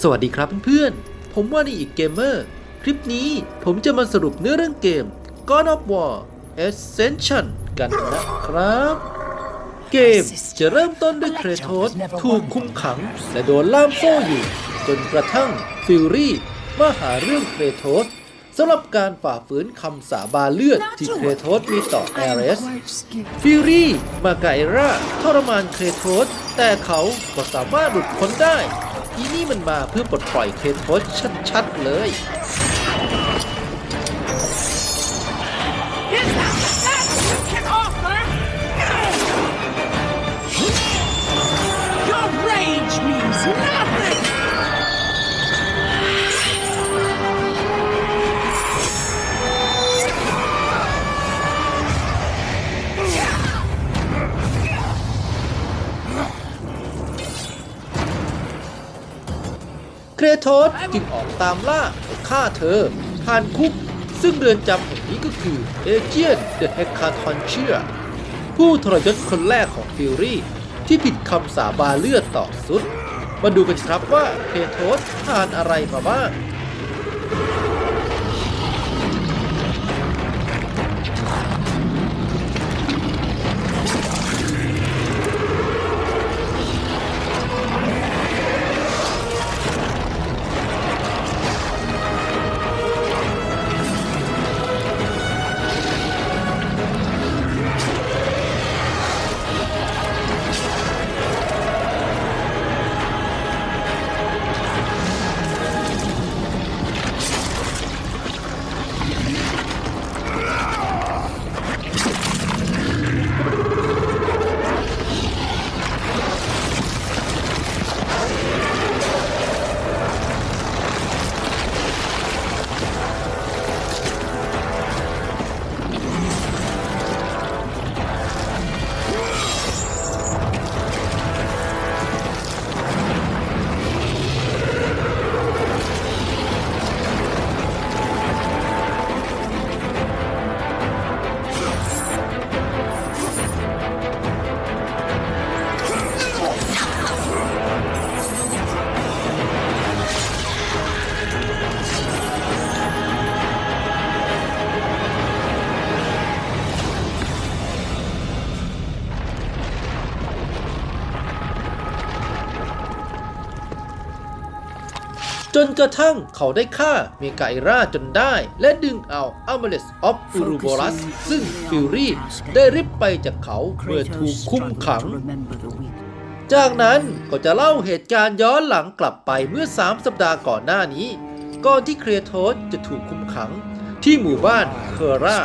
สวัสดีครับเพื่อนๆ ผมว่าในอีกเกมเมอร์ คลิปนี้ผมจะมาสรุปเนื้อเรื่องเกม God of War Ascension กันนะครับ เกมจะเริ่มต้นด้วยเครโทสถูกคุมขัง และโดนล่ามโซ่อยู่ จนกระทั่งฟิลรี่มาหาเรื่องเครโทสสำหรับการฝ่าฝืนคำสาบานเลือดที่เครโทสมีต่อแอเรส ฟิวรี่มาไกราทรมานเครโทสแต่เขาก็สามารถหลุดพ้นได้ อีนี่มันมาเพื่อปลดปล่อยเคทโทสชัดๆเลย รโทสจึงออกตามล่าฆ่าเธอผ่านคุก ซึ่งเรือนจำแห่งนี้ก็คือเอเจียนเดอะเฮคาทอนเชียผู้ทรยศคนแรกของฟิลรี่ ที่ผิดคำสาบานเลือดต่อสุด มาดูกันครับว่าเครโทสผ่านอะไรมาบ้าง กระทั่งเขาได้ฆ่าเมกาไอราจนได้ และดึงเอาอัลเมเลสออฟอูรูโบรัสซึ่งฟิลรี่ได้ริบไปจากเขาเมื่อถูกคุมขัง จากนั้นก็จะเล่าเหตุการณ์ย้อนหลังกลับไปเมื่อ 3 สัปดาห์ก่อนหน้านี้ ก่อนที่เครโทสจะถูกคุมขัง ที่หมู่บ้านเคอร่า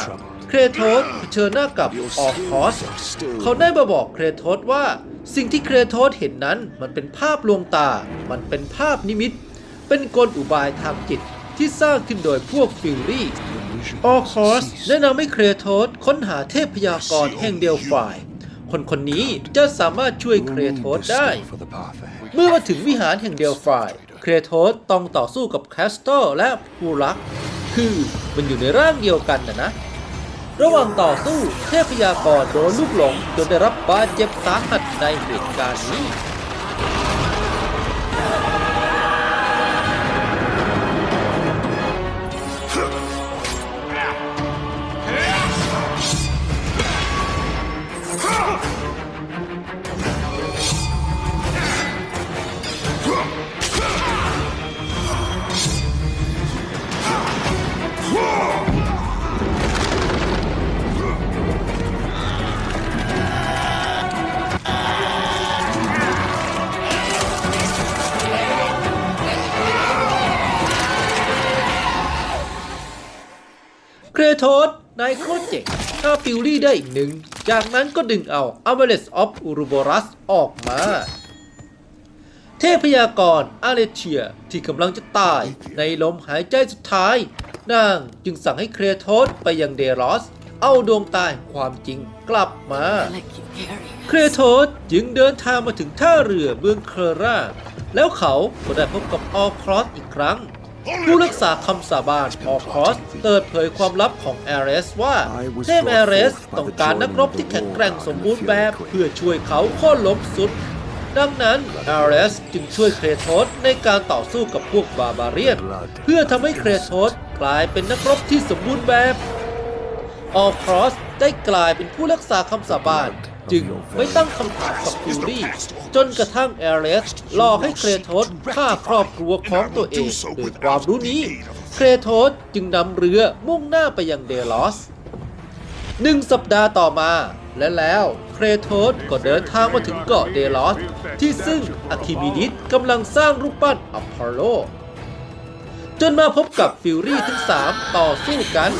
เครโทสเผชิญหน้ากับออคอส เขาได้มาบอกเครโทสว่า สิ่งที่เครโทสเห็นนั้นมันเป็นภาพลวงตา มันเป็นภาพนิมิต เป็นกลอุบายทางจิตที่สร้างขึ้นโดยพวกฟิลลี่ออคอสแนะนำให้เครโทสค้นหาเทพยากรแห่งเดลฝ่าย คนคนนี้จะสามารถช่วยเครโทสได้ เมื่อมาถึงวิหารแห่งเดลฟายเครโทสต้องต่อสู้กับแคสตอร์และพูรัก คือมันอยู่ในร่างเดียวกันนะนะ ระหว่างต่อสู้เทพยากรโดนลูกหลงจนได้รับบาดเจ็บสาหัสในเหตุการณ์นี้ ฆ่าฟิลลี่ได้อีกหนึ่ง จากนั้นก็ดึงเอาอัลเ l เลสออฟอูรูโบรัสออกมา เทพยากรอาเลเชียที่กำลังจะตายในลมหายใจสุดท้าย นางจึงสั่งให้เครโทสไปยังเดรอส เอาดวงตาแห่งความจริงกลับมา เครโทสจึงเดินทางมาถึงท่าเรือเมืองเครา แล้วเขาก็ได้พบกับออครอสอีกครั้ง ผู้รักษาคำสาบานออคอสเปิดเผยความลับของแอเรสว่าเทพแอเรสต้องการนักรบที่แข็งแกร่งสมบูรณ์แบบ เพื่อช่วยเขาโค่นล้มสุด ดังนั้นอาร์เรสจึงช่วยเครโทสในการต่อสู้กับพวกบาบาเรียน เพื่อทำให้เครโทสกลายเป็นนักรบที่สมบูรณ์แบบ ออครอสได้กลายเป็นผู้รักษาคำสาบาน จึงไม่ตั้งคำถามกับฟิวรี่จนกระทั่งแอรเรสหลอให้เครโทสฆ่าครอบครัวของตัวเองด้วยความรู้นี้ เครโทสจึงนำเรือมุ่งหน้าไปยังเดลอสหนึ่งสัปดาห์ต่อมาและแล้วเครโทสก็เดินทางมาถึงเกาะเดลอส ที่ซึ่งอะคิมิดิสกำลังสร้างรูปปั้นอพอลโล จนมาพบกับฟิวรี่ทั้งสามต่อสู้กัน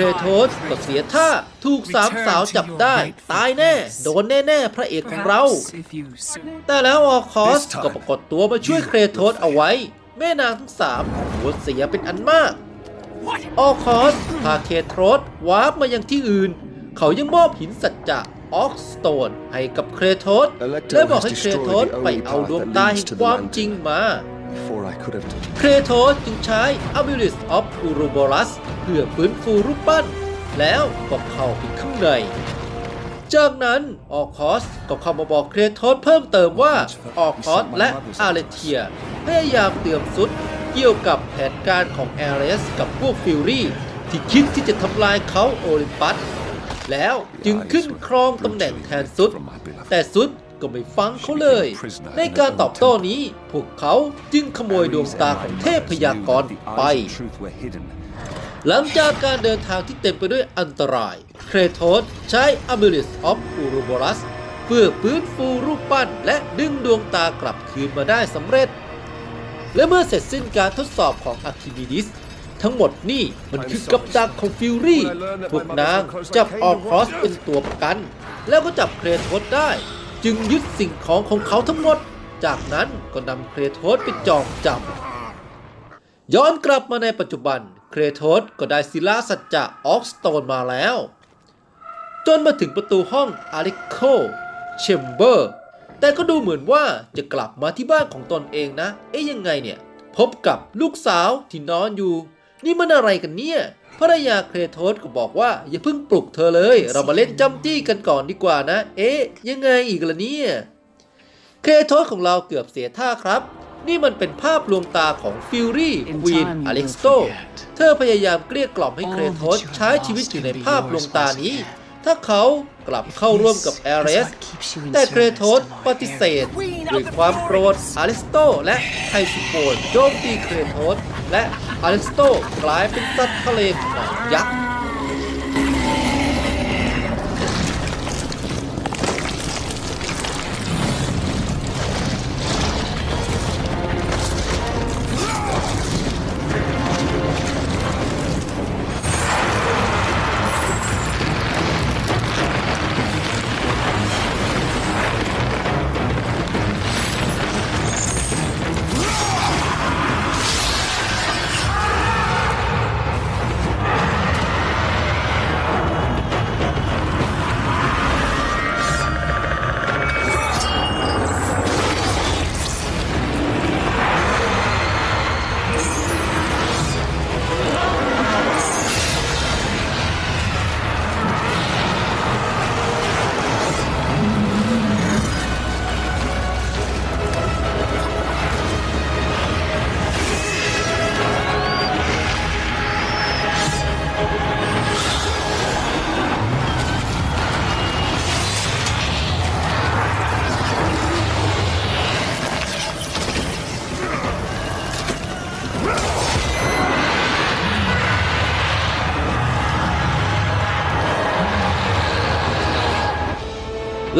รโทสก็เสียท่าถูกสามสาวจับได้ ตายแน่ โดนแน่ๆ พระเอกของเรา Perhaps if you so แต่แล้วออคอสก็ปรากฏตัวมาช่วยเครโทสเอาไว้ แม่นางทั้งสามหัวเสียเป็นอันมาก What? ออคอสพาเคโทสวาร์ปมายังที่อื่น เขายังมอบหินสัจจะออกสโตนให้กับเครโทส Electo และบอก has ให้เครโทส destroyed the ไป only เอา path ดวง that ตา leads แห่ง to the ความ mountain. จริงมา Before I could have done เครโทสจึงใช้ Amulet of Uroboros เพื่อฟื้นฟูรูปปั้น แล้วก็เข้าไปข้างใน จากนั้นออคอสก็เข้ามาบอกเครโทสเพิ่มเติมว่าออคอสและอาเลเทียพยายามเตือมสุดเกี่ยวกับแผนการของแอเรสกับพวกฟิลรี่ที่คิดที่จะทำลายเขาโอลิมปัส แล้วจึงขึ้นครองตำแหน่งแทนซุด แต่ซุดก็ไม่ฟังเขาเลย ในการตอบโต้นี้ พวกเขาจึงขโมยดวงตาของเทพพยากรณ์ไป หลังจากการเดินทางที่เต็มไปด้วยอันตราย เครโทสใช้ Amulet of Uroboros เพื่อฟื้นฟูรูปปั้น และดึงดวงตากลับคืนมาได้สำเร็จ และเมื่อเสร็จสิ้นการทดสอบของอาร์คิมิดิส ทั้งหมดนี่มันคือกับดักของฟิวรี่พวกนางจับออครอสเป็นตัวประกัน แล้วก็จับเครโทสได้ จึงยึดสิ่งของของเขาทั้งหมด จากนั้นก็นำเครโทสไปจองจำย้อนกลับมาในปัจจุบัน เครโทสก็ได้ศิลาสัจจะออกสโตนมาแล้ว จนมาถึงประตูห้องอาริโคเชมเบอร์แต่ก็ดูเหมือนว่าจะกลับมาที่บ้านของตนเองนะ เอ๊ยยังไงเนี่ย พบกับลูกสาวที่นอนอยู่ นี่มันอะไรกันเนี่ยภรรยาเครโทสก็บอกว่าอย่าเพิ่งปลุกเธอเลย เรามาเล่นจำจี้กันก่อนดีกว่านะ เอ๊ะยังไงอีกล่ะเนี่ย เครโทสของเราเกือบเสียท่าครับ นี่มันเป็นภาพลวงตาของฟิลรี่ In ควีน time you อ will เล็กโต forget. เธอพยายามเกลี้ยกล่อมให้เครโทส All that you ใช้ have ชีวิตอยู่ lost ใน can be ภาพลวงตา yours นี้ once ถ้าเขากลับเข้าร่วมกับ This แอเรส is what keeps you in แต่เครโทส service to Lord ปฏิเสธ Ariel. ด้วยความโกรธอลิสโตและไฮซิโฟนโจมตีเครโทสและอลิสโตกลายเป็นสัตว์ทะเลขนาดยักษ์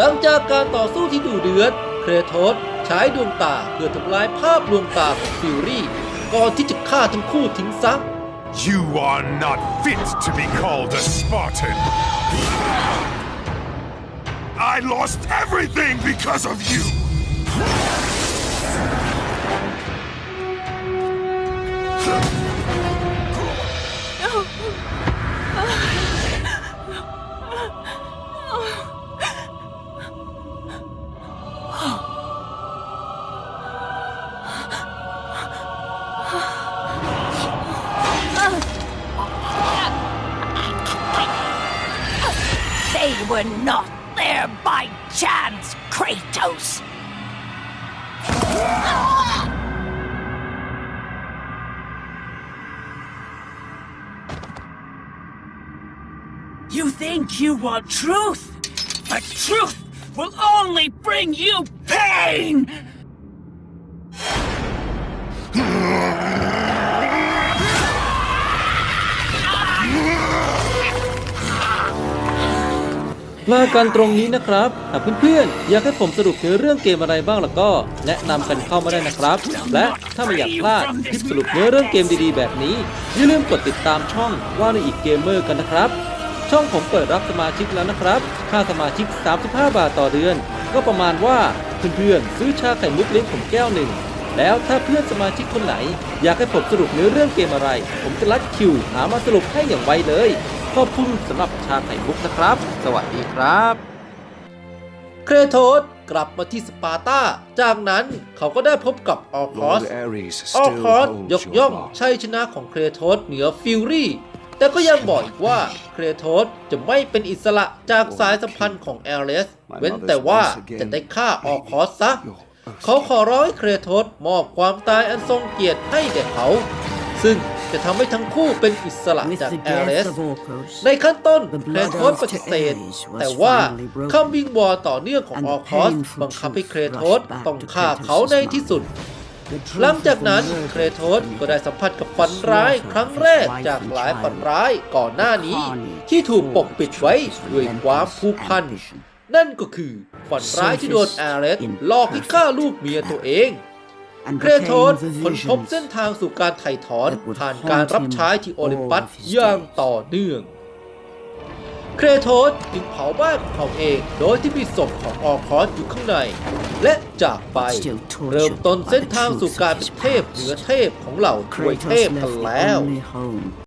ลังจากการต่อสู้ที่ดุเดือด เครโทสใช้ดวงตาเพื่อทำลายภาพลวงตาของฟิวรี่ ก่อนที่จะฆ่าทั้งคู่ทิ้งซะ You are not fit to be called a Spartan. I lost everything because of you. Were not there by chance, Kratos! You think you want truth? But truth will only bring you pain! ลากันตรงนี้นะครับ หากเพื่อนๆ อยากให้ผมสรุปเนื้อเรื่องเกมอะไรบ้างแล่ะก็ แนะนำกันเข้ามาได้นะครับ และถ้าไม่อยากพลาดคลิปสรุปเนื้อเรื่องเกมดีๆ แบบนี้ อย่าลืมกดติดตามช่องว่าในอีกเกมเมอร์กันนะครับ ช่องผมเปิดรับสมาชิกแล้วนะครับ ค่าสมาชิก 35 บาทต่อเดือน ก็ประมาณว่าเพื่อนๆ ซื้อชาไข่มุกเลี้ยงผมแก้วหนึ่งแล้วถ้าเพื่อนสมาชิกคนไหน อยากให้ผมสรุปเนื้อเรื่องเกมอะไร ผมจะลัดคิวหามาสรุปให้อย่างไวเลย ขอบคุณสำหรับชาไข่มุกนะครับ สวัสดีครับ เครโทสกลับมาที่สปาร์ตา จากนั้นเขาก็ได้พบกับออคอส Lord Ares ออ still คอส holds ยก your ย่อง mark. ชัยชนะของเครโทสเหนือฟิวรี่ แต่ก็ยังบอกอีกว่าเครโทสจะไม่เป็นอิสระจากสายสัมพันธ์ของแอเรสเว้นแต่ว่าจะได้ฆ่าออคอสซะ เขาขอร้องให้เครโทสมอบความตายอันทรงเกียรติให้แก่เขา ซึ่ง จะทำให้ทั้งคู่เป็นอิสระ With จาก the แอเรส death of Orcus, ในขั้นต้น The เคร blood โทส oath ปฏิเสธ to Ares was แต่ว่า finally broken คำวิงวอนต่อเนื่องของ and อ the อคอส painful บังคับให้เคร truth โทส rushed back ต้อง to ฆ่า Kratos' เขาในที่สุด The truth หลังจาก of the นั้น murder เครโทส of ก็ได้สัมผัสกับฝันร้ายครั้งแรกจากหลายฝันร้ายก่อนหน้านี้ ที่ถูกปกปิดไว้ด้วยความผูกพันนั่นก็คือฝันร้ายที่โดนอาเรสหลอกให้ฆ่าลูกเมียตัวเอง and เครโทส became the ค้นพบ visions เส้นทางสู่การไถ่ถอน that would ผ่านการรับใช้ที่โอลิมปัส haunt him อย่าง all of his ต่อเนื่อง เครโทสจึงเผาบ้านของเขาเองโดยที่มีศพของออคอสอยู่ข้างใน และจากไป Still tortured เริ่มต้น by the เส้นทางสู่การเป็น truth of เทพ his เหนือเทพของเหล่าทวยเท Kratos พกัน left แล้ว only home